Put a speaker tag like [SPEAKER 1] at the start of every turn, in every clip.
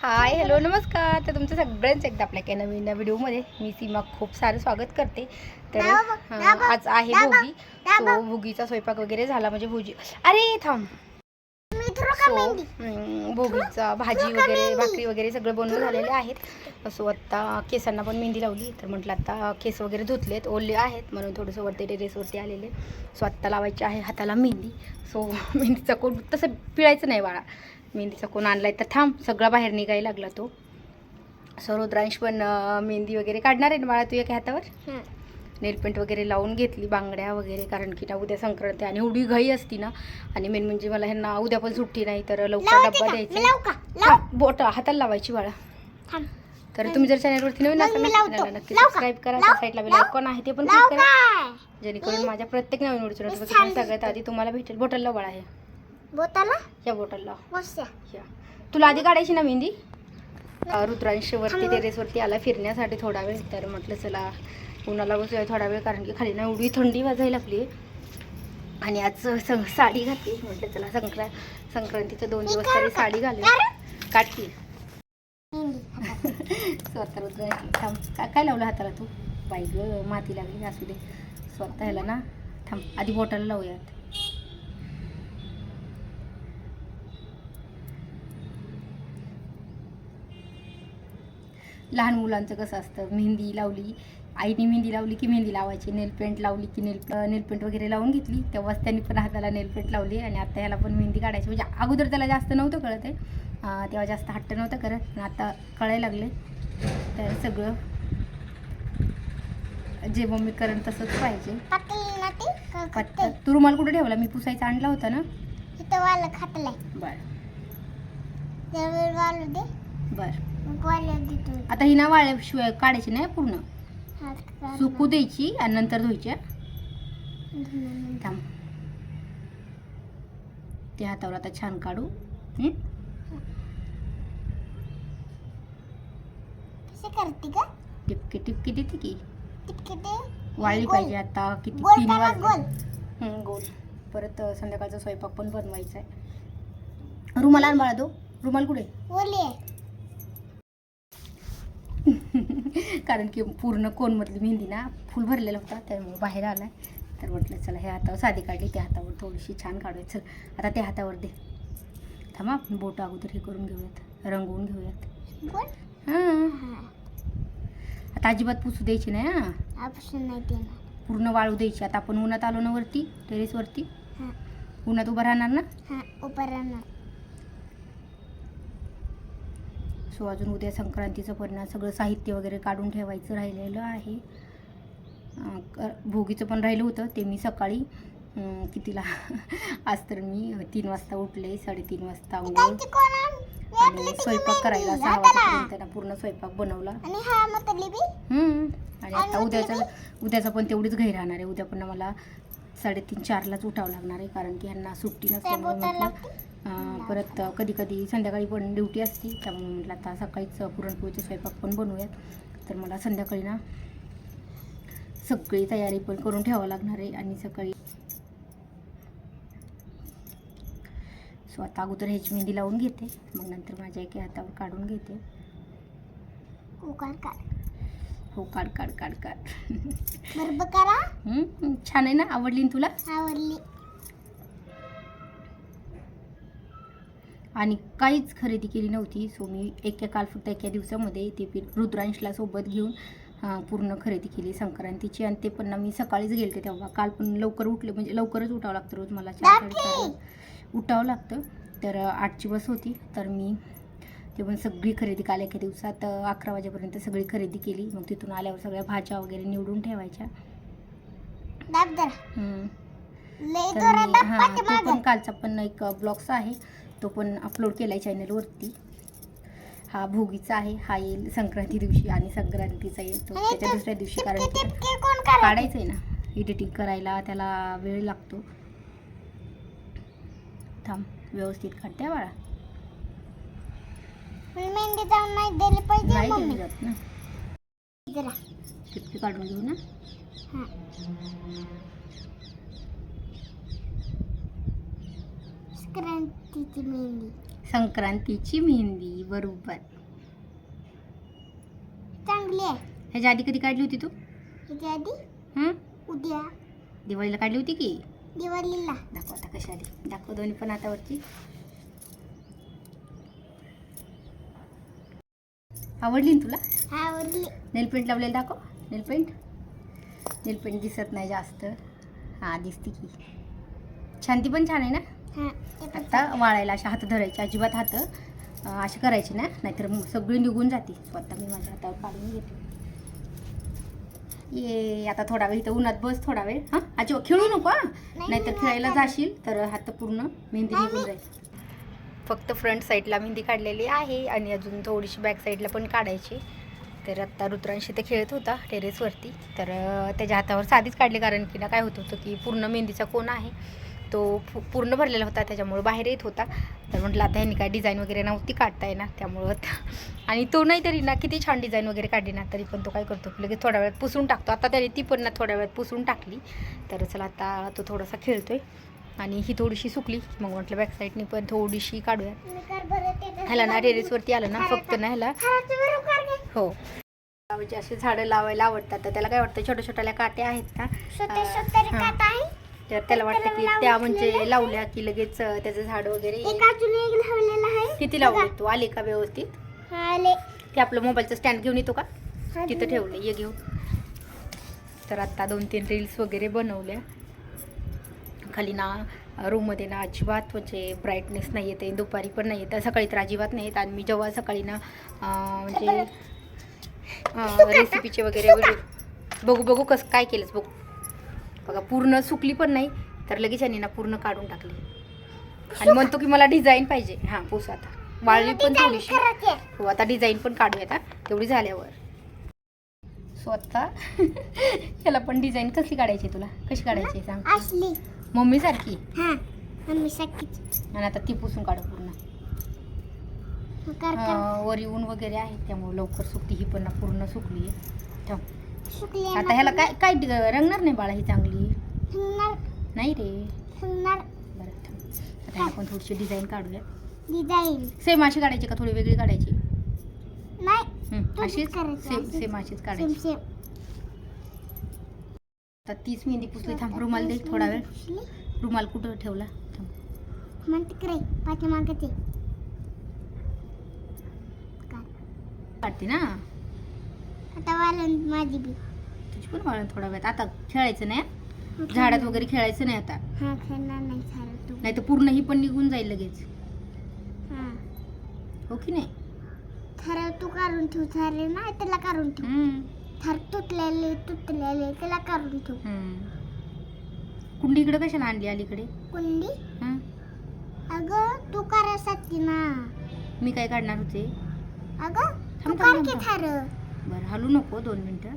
[SPEAKER 1] Hi hello नमस्कार. तर तुमचं सगळ्यांचं एकदा आपल्या काही नवीन व्हिडिओमध्ये मी सीमा खूप सारं स्वागत करते. तर आज आहे भोगी. सो भोगीचा स्वयंपाक वगैरे झाला म्हणजे भोजी. अरे थांब. सो भोगीचा भाजी वगैरे भाकरी वगैरे सगळं बनवून झालेले आहेत. सो आत्ता केसांना पण मेहंदी लावली. तर म्हटलं आता केस वगैरे धुतलेत ओले आहेत. म्हणून थोडंसं वरती टेरेसवरती आलेले. सो आत्ता लावायची आहे हाताला मेहंदी. सो मेहंदीचा कोण तसं पिळायचं नाही बाळा. मेहंदीचा कोण आणलाय तर थांब सगळा बाहेर निघायला लागला तो. सो रुद्रांश पण मेहंदी वगैरे काढणार आहे बाळा तू एका हातावर? नेलपेंट वगैरे लावून घेतली बांगड्या वगैरे कारण की ना उद्या संक्रांती आणि एवढी घाई असती ना. आणि मेन म्हणजे मला ह्यांना उद्या पण सुट्टी नाही तर लवकर डब्बा द्यायचा. बोट हाताला लावायची बाळा. तर तुम्ही जर चॅनलवरती नवीन असाल नक्की सबस्क्राईब करा त्या साईडला बेल आयकॉन आहे ते पण क्लिक करा. जेणेकरून माझ्या प्रत्येक नवीन व्हिडिओची नोटिफिकेशन सगळ्यात आधी तुम्हाला भेटेल. बोटल लाव बाळा हे
[SPEAKER 2] बोताला?
[SPEAKER 1] या बोटल
[SPEAKER 2] मस्त
[SPEAKER 1] या. तुला आधी काढायची ना मेहंदी? अं, रुद्रांश वरती टेरेसवरती आला फिरण्यासाठी थोडा वेळ. तर म्हटलं चला उन्हाला बसूया थोडा वेळ कारण की खाली ना एवढी थंडी वाजायला लागली. आणि आज सं साडी घातली. म्हटलं चला संक्रा संक्रांतीचं दोन दिवस तरी साडी घालू काढती. स्वतः रुद्रांश थांब. काय काय लावलं हाताला तू? बाई ग माती लागली असू दे. स्वतः ह्याला ना थांब. आधी बोटाला लावूयात. लहान मुलांचं कसं असतं? मेहंदी लावली आईने मेहंदी लावली की मेहंदी लावायची. नेल पेंट लावली की नेल नेल पेंट वगैरे लावून घेतली. तेव्हाच त्यांनी पण हाताला नेल पेंट लावली आणि आता ह्याला पण मेहंदी काढायची. म्हणजे अगोदर त्याला जास्त नव्हतं कळत आहे. तेव्हा जास्त हट्ट नव्हतं करत. पण आता कळायला लागले. तर सगळं जे मम्मी करण तसंच पाहिजे.
[SPEAKER 2] ते?
[SPEAKER 1] रुमाल कुठे ठेवला? मी पुसायचा आणला होता ना?
[SPEAKER 2] इथं वाला खातलाय
[SPEAKER 1] बर. बर. आता ही ना वाळल्याशिवाय काढायची नाही पूर्ण. सुकू द्यायची आणि नंतर धुवायची?
[SPEAKER 2] हम्म.
[SPEAKER 1] थांब. ते हातावर आता छान काढू.
[SPEAKER 2] करते का
[SPEAKER 1] टिपके टिपके देते की. वाळली. पाहिजे आता. किती
[SPEAKER 2] गोल
[SPEAKER 1] तीन वाजले.
[SPEAKER 2] गोल.
[SPEAKER 1] परत संध्याकाळचा स्वयंपाक पण बनवायचा आहे. रुमाल बाळा दो. रुमाल कुठे?
[SPEAKER 2] ओली आहे
[SPEAKER 1] कारण की पूर्ण कोणमधली मेहंदी ना फुल भरलेला होता त्यामुळे बाहेर आलाय. तर म्हटलं चला हे हातावर साधी काढली त्या हातावर थोडीशी छान काढूया. चल आता त्या हातावर दे. थांबा आपण बोट अगोदर हे करून घेऊयात रंगवून घेऊयात. हां.
[SPEAKER 2] हा.
[SPEAKER 1] आता अजिबात पुसू द्यायची नाही हां. पूर्ण वाळू द्यायची. आता आपण उन्हात आलो ना वरती टेरेसवरती.
[SPEAKER 2] हा.
[SPEAKER 1] उन्हात उभं राहणार ना?
[SPEAKER 2] हा उपर राहणार.
[SPEAKER 1] सो अजून उद्या संक्रांतीचं पण सगळं साहित्य वगैरे काढून ठेवायचं राहिलेलं आहे. भोगीचं पण राहिलं होतं ते मी सकाळी कितीला? आज तर मी तीन वाजता उठले साडेतीन वाजता
[SPEAKER 2] आण?
[SPEAKER 1] स्वयंपाक करायला. सहा. वाजेपर्यंत पूर्ण स्वयंपाक बनवला.
[SPEAKER 2] आणि
[SPEAKER 1] आता उद्याचं उद्याचं पण तेवढीच घाई राहणार आहे. उद्या पण मला साडेतीन चारलाच उठावं लागणार आहे कारण की ह्यांना सुट्टी नसल्यामुळे म्हटलं परत कधी कधी संध्याकाळी पण ड्युटी असते त्यामुळे म्हटलं आता सकाळीच पुरणपोळीचे स्वयंपाक पण बनवूयात. तर मला संध्याकाळी ना सगळी तयारी पण करून ठेवावं लागणार आहे आणि सकाळी सो आता अगोदर ह्याची मेहंदी लावून घेते मग नंतर माझ्या एका हातावर काढून घेते.
[SPEAKER 2] कुकर काढ
[SPEAKER 1] हो काढ काढ काढ काढ.
[SPEAKER 2] बरोबर करा.
[SPEAKER 1] हम्म, छान आहे ना? आवडली तुला?
[SPEAKER 2] आवडली.
[SPEAKER 1] आणि काहीच खरेदी केली नव्हती. सो मी एका काल फक्त एका दिवसामध्ये ते पी रुद्रांशला सोबत घेऊन पूर्ण खरेदी केली संक्रांतीची. आणि ते पण ना मी सकाळीच गेलते तेव्हा. काल पण लवकर उठले म्हणजे लवकरच उठावं लागतं रोज मला चार उठावं लागतं. तर आठची बस होती. तर मी ते पण सगळी खरेदी काल एका दिवसात अकरा वाजेपर्यंत सगळी खरेदी केली. मग तिथून आल्यावर सगळ्या भाज्या वगैरे निवडून ठेवायच्या. हां तो. पण कालचा पण एक ब्लॉग्स आहे. तो पण अपलोड केला आहे चॅनलवरती हा भोगीचा आहे हा येईल संक्रांती दिवशी आणि संक्रांतीचा येईल तो. त्याच्या दुसऱ्या दिवशी कारण
[SPEAKER 2] काढायचे?
[SPEAKER 1] काढायचं आहे ना. एडिटिंग करायला त्याला वेळ लागतो. थांब व्यवस्थित काढते बाळा.
[SPEAKER 2] नाही
[SPEAKER 1] जात ना. काढून घेऊ ना.
[SPEAKER 2] संक्रांतीची मेहंदी.
[SPEAKER 1] संक्रांतीची मेहंदी बरोबर.
[SPEAKER 2] चांगली आहे.
[SPEAKER 1] ह्याच्या आधी कधी काढली होती तू?
[SPEAKER 2] ह्याच्या आधी?
[SPEAKER 1] हं?
[SPEAKER 2] उद्या.
[SPEAKER 1] दिवाळीला काढली होती की?
[SPEAKER 2] दिवाळीला.
[SPEAKER 1] दाखव आता कशी आली. दाखव दोन्ही पण हातावरची आवडली ना तुला?
[SPEAKER 2] हा आवडली.
[SPEAKER 1] नेल पेंट लावलेलं दाखव. नेल पेंट? नेल पेंट दिसत नाही जास्त. हां दिसते की. छान ती पण छान आहे ना? आता वाळायला अशा हात धरायचे अजिबात हात असे करायचे ना नाहीतर मग सगळी निघून जाते. स्वतः मी माझ्या हातावर काढून घेते. ये आता थोडा वेळ इथं उन्हात बस थोडा वेळ. हां? अजिबात खेळू नको हां? नाहीतर खेळायला जाशील तर हात पूर्ण मेहंदी निघून जाईल. फक्त फ्रंट साईडला मेहंदी काढलेली आहे आणि अजून थोडीशी बॅक साईडला पण काढायची. तर आत्ता रुद्रांशी ते खेळत होता टेरेसवरती तर त्याच्या हातावर साधीच काढली कारण की ना काय होत होतं की पूर्ण मेहंदीचा कोण आहे. तो पू- पूर्ण भरलेला होता त्याच्यामुळे बाहेर येत होता. तर म्हटलं आता ह्यांनी काय डिझाईन वगैरे नव्हती काढता येणार त्यामुळं आता- आणि तो नाही तरी ना किती छान डिझाईन वगैरे काढली ना तरी पण तो काय करतो लगेच थोड्या वेळात पुसून टाकतो. आता त्याने ती पण ना थोड्या वेळात पुसून टाकली. तर चला आता तो थोडासा खेळतोय. आणि ही थोडीशी सुकली. मग म्हटलं बॅक साईडनी पण थोडीशी काढूया. ह्याला ना टेरेसवरती आलं ना फक्त ना ह्याला. हो. म्हणजे असे झाडं लावायला आवडतात. तर त्याला काय वाटतं छोट्या छोट्याल्या काट्या आहेत ना तर त्याला वाटतं की त्या म्हणजे? लावल्या की लगेच त्याचं झाड वगैरे किती लावले तू? आले का व्यवस्थित? ते आपलं मोबाईलचं स्टँड घेऊन येतो का? तिथं. ठेवलं ये घेऊन. तर आत्ता दोन तीन रील्स वगैरे बनवल्या. खाली ना रूममध्ये ना अजिबात म्हणजे ब्राईटनेस नाही येते दुपारी पण नाही येत सकाळी तर अजिबात नाही येत. आणि मी जेव्हा सकाळी ना म्हणजे रेसिपीचे वगैरे बघू बघू कसं काय केलंच बघू. बघा पूर्ण सुकली पण नाही तर लगेच यांनी ना पूर्ण काढून टाकली. आणि म्हणतो की मला डिझाईन पाहिजे. हां पूस आता. वाळली पण थोडीशी. हो आता डिझाईन पण काढूयात हा. तेवढी झाल्यावर. स्वतः याला पण डिझाईन कसली काढायची तुला? कशी काढायची सांग.
[SPEAKER 2] असली.
[SPEAKER 1] मम्मी सारखी?
[SPEAKER 2] हा
[SPEAKER 1] आणि आता ती पुसून काढू पूर्ण. वर येऊन वगैरे आहे त्यामुळे लवकर सुकली ही पण पूर्ण सुकली आहे. आता ह्याला काय काय रंगणार नाही बाळा ही चांगली? नाही रे. बरं. आता ह्याला पण थोडीशी डिझाईन काढूया
[SPEAKER 2] डिझाईन.
[SPEAKER 1] सेम अशी काढायची का? थोडी वेगळी काढायची?
[SPEAKER 2] नाही
[SPEAKER 1] अशीच? सेम. सेम अशीच
[SPEAKER 2] सेम.
[SPEAKER 1] काढायची. आता तीच मेहंदी पुसली. थांब रुमाल दे थोडा वेळ. रुमाल कुठं ठेवला? थांब.
[SPEAKER 2] मग तिकडे पाठीमागे ते.
[SPEAKER 1] काढते ना?
[SPEAKER 2] आता वालन माझी बी.
[SPEAKER 1] तुझी पण वाळण थोडा वेळ. आता खेळायचं नाही हं? झाडात वगैरे खेळायचं नाही आता.
[SPEAKER 2] हा खेळणार नाही तू.
[SPEAKER 1] नाही तर पूर्ण ही पण निघून जाईल लगेच.
[SPEAKER 2] हा.
[SPEAKER 1] हो की नाही?
[SPEAKER 2] थर तू काढून ठेव थर ना त्याला काढून ठेव.
[SPEAKER 1] हम्म.
[SPEAKER 2] थर तुटलेले तुटलेले त्याला काढून ठेव.
[SPEAKER 1] हम्म. कुंडी इकडे कशाला आणली अलीकडे?
[SPEAKER 2] कुंडी?
[SPEAKER 1] हं?
[SPEAKER 2] अगं तू करायसाठी ना.
[SPEAKER 1] मी काय काढणार होते?
[SPEAKER 2] अगं तू
[SPEAKER 1] थांब,
[SPEAKER 2] काढ की
[SPEAKER 1] थांब.
[SPEAKER 2] थर.
[SPEAKER 1] बरं हलू नको दोन मिनटं.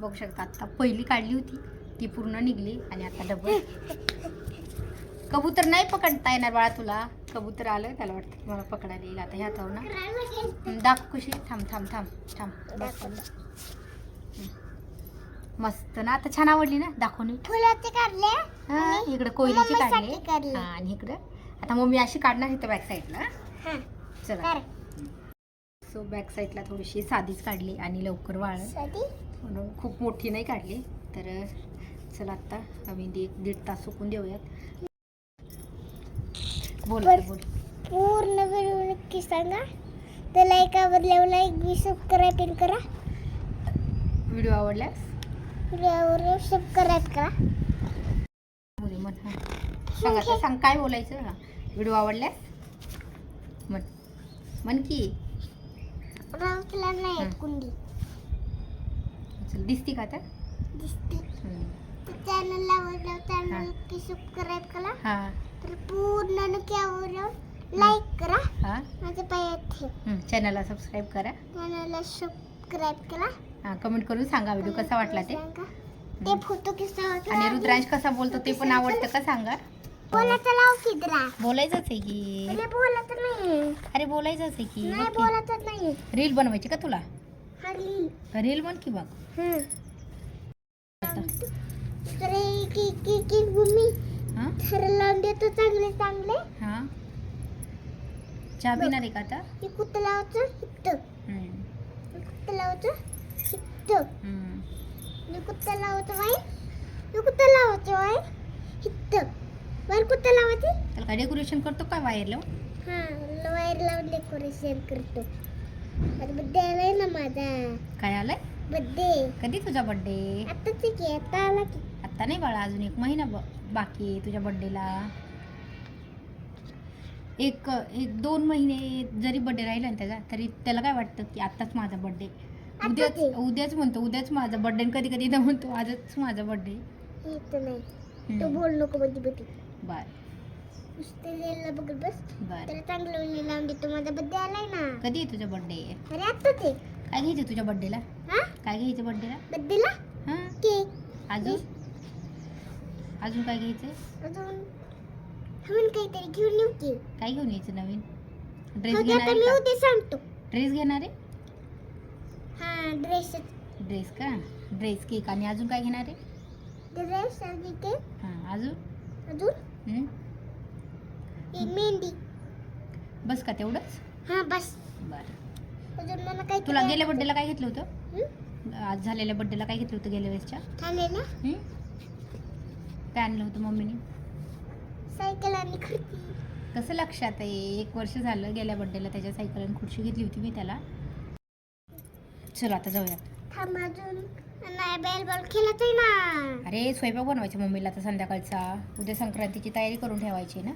[SPEAKER 1] बघू शकता आता पहिली काढली होती ती पूर्ण निघली आणि आता डबल कबूतर नाही पकडता येणार बाळा तुला. कबूतर आलं त्याला वाटतं की मला पकडायला येईल आता ह्या ना दाखव कशी. थांब थांब थांब थांब. मस्त ना आता छान आवडली ना दाखव नीट.
[SPEAKER 2] फुलाचे काढले.
[SPEAKER 1] इकडं कोयलीची
[SPEAKER 2] मम्मीसाठी
[SPEAKER 1] काढली. हा, आणि इकडं. आता मग मी अशी काढणार इथं बॅक साईडला चला. सो बॅक साईडला थोडीशी साधीच काढली आणि लवकर
[SPEAKER 2] वाळसाठी
[SPEAKER 1] म्हणून खूप मोठी नाही काढली. तर चला आत्ता आम्ही दीड दीड तास सुकून देऊयात. बोल. बोल.
[SPEAKER 2] पूर्ण व्हिडिओ नक्की सांगा. तर लाईक आवडल्यावर लाईक बी सबस्क्राईब करा.
[SPEAKER 1] व्हिडिओ आवडल्यास?
[SPEAKER 2] व्हिडिओवर सबस्क्राईब करा.
[SPEAKER 1] सांग आता सांग काय बोलायचं? व्हिडिओ आवडल्यास? म्हण. म्हण की.
[SPEAKER 2] राऊतला नाही. कुंडी.
[SPEAKER 1] चल दिसती का आता?
[SPEAKER 2] दिसते. चॅनल आवडलं
[SPEAKER 1] हा.
[SPEAKER 2] चॅनल नक्की सबस्क्राईब करा.
[SPEAKER 1] हा.
[SPEAKER 2] तर पूर्ण नक्की आवडल्यावर लाईक करा.
[SPEAKER 1] हा.
[SPEAKER 2] माझ्या पायात ठेव.
[SPEAKER 1] चॅनलला सबस्क्राईब करा.
[SPEAKER 2] चॅनलला सबस्क्राईब करा.
[SPEAKER 1] हा कमेंट करून सांगा व्हिडिओ कसा वाटला ते.
[SPEAKER 2] सांगा. ते फोटो कसा वाटला
[SPEAKER 1] आणि रुद्रांश कसा बोलतो ते पण आवडतं का सांगा?
[SPEAKER 2] बोलायचं लाव किद्रा
[SPEAKER 1] बोलायचंच आहे की?
[SPEAKER 2] अरे बोलायचं नाही
[SPEAKER 1] अरे बोलायचंच आहे की?
[SPEAKER 2] नाही
[SPEAKER 1] की.
[SPEAKER 2] बोलायचं नाही
[SPEAKER 1] रील बनवायची का तुला?
[SPEAKER 2] हरली
[SPEAKER 1] रील. बन की बघ
[SPEAKER 2] हं.
[SPEAKER 1] आता.
[SPEAKER 2] तर की की की भूमी
[SPEAKER 1] हां?
[SPEAKER 2] थर लावून देतो चांगले चांगले.
[SPEAKER 1] हां? चहा पिणार आहे का आता?
[SPEAKER 2] कुठं लावायचं? इथं.
[SPEAKER 1] हम्म,
[SPEAKER 2] कुठं लावायचं? इथं.
[SPEAKER 1] हम्म.
[SPEAKER 2] हे कुठं लावायचं बाई? कुठं लावायचं बाई? इथं. वर कुठं लावायचं?
[SPEAKER 1] त्याला काय डेकोरेशन करतो काय वायर लावून?
[SPEAKER 2] हां वायर लावून डेकोरेशन करतो. आता बड्डे आलाय ना माझा.
[SPEAKER 1] काय आलंय?
[SPEAKER 2] बड्डे
[SPEAKER 1] कधी तुझा बड्डे
[SPEAKER 2] आताच की आता आला की.
[SPEAKER 1] आत्ता नाही बाळा अजून एक महिना ब- बाकी आहे तुझ्या बड्डेला एक एक दोन महिने जरी बड्डे राहिला ना त्याचा तरी त्याला काय वाटतं की आत्ताच माझा बड्डे उद्याच
[SPEAKER 2] आहे.
[SPEAKER 1] उद्याच म्हणतो उद्याच माझा बड्डे कधी कधी म्हणतो आजच माझा बड्डे
[SPEAKER 2] इथं नाही. तू बोल नको मध्ये बड्डे
[SPEAKER 1] बर
[SPEAKER 2] नुसते रेलला बघत बस.
[SPEAKER 1] बर
[SPEAKER 2] त्याला चांगलं उन्ही लावून देतो माझा बड्डे आलाय ना.
[SPEAKER 1] कधी आहे तुझा बड्डे
[SPEAKER 2] अरे आत्ताच आहे
[SPEAKER 1] काय घ्यायचं तुझ्या बड्डेला
[SPEAKER 2] हा?
[SPEAKER 1] काय घ्यायचं बड्डेला
[SPEAKER 2] बड्डेला
[SPEAKER 1] हां.
[SPEAKER 2] केक.
[SPEAKER 1] अजून? अजून काय घ्यायचं?
[SPEAKER 2] अजून? हवं काहीतरी घेऊन येऊ की.
[SPEAKER 1] काय घेऊन यायचं नवीन? ड्रेस
[SPEAKER 2] हो, ते
[SPEAKER 1] घेणार
[SPEAKER 2] आता
[SPEAKER 1] आहे
[SPEAKER 2] मी
[SPEAKER 1] का?
[SPEAKER 2] उद्या सांगतो.
[SPEAKER 1] ड्रेस घेणार आहे?
[SPEAKER 2] हा ड्रेस
[SPEAKER 1] ड्रेस का? ड्रेस केक आणि अजून काय घेणार आहे?
[SPEAKER 2] ड्रेस आणि केक
[SPEAKER 1] हां अजून?
[SPEAKER 2] अजून? मेहंदी.
[SPEAKER 1] बस का तेवढंच?
[SPEAKER 2] हा बस.
[SPEAKER 1] बरं.
[SPEAKER 2] अजून मला काही
[SPEAKER 1] तुला गेल्या बड्डेला काय घेतलं होतं? आज झालेल्या बड्डेला काय घेतलं होतं गेल्या वेळेसच्या? काय आणलं होतं मम्मीने?
[SPEAKER 2] सायकल आणि खिडकी
[SPEAKER 1] कसं लक्षात आहे? एक वर्ष झालं गेल्या बड्डेला त्याच्या सायकल आणि खुर्ची घेतली होती मी त्याला. चल आता जाऊयात.
[SPEAKER 2] थांब अजून. नाही बेल बॉल खेळत आहे ना.
[SPEAKER 1] अरे स्वयंपाक बनवायचा मम्मीला आता संध्याकाळचा. उद्या संक्रांतीची तयारी करून ठेवायची ना.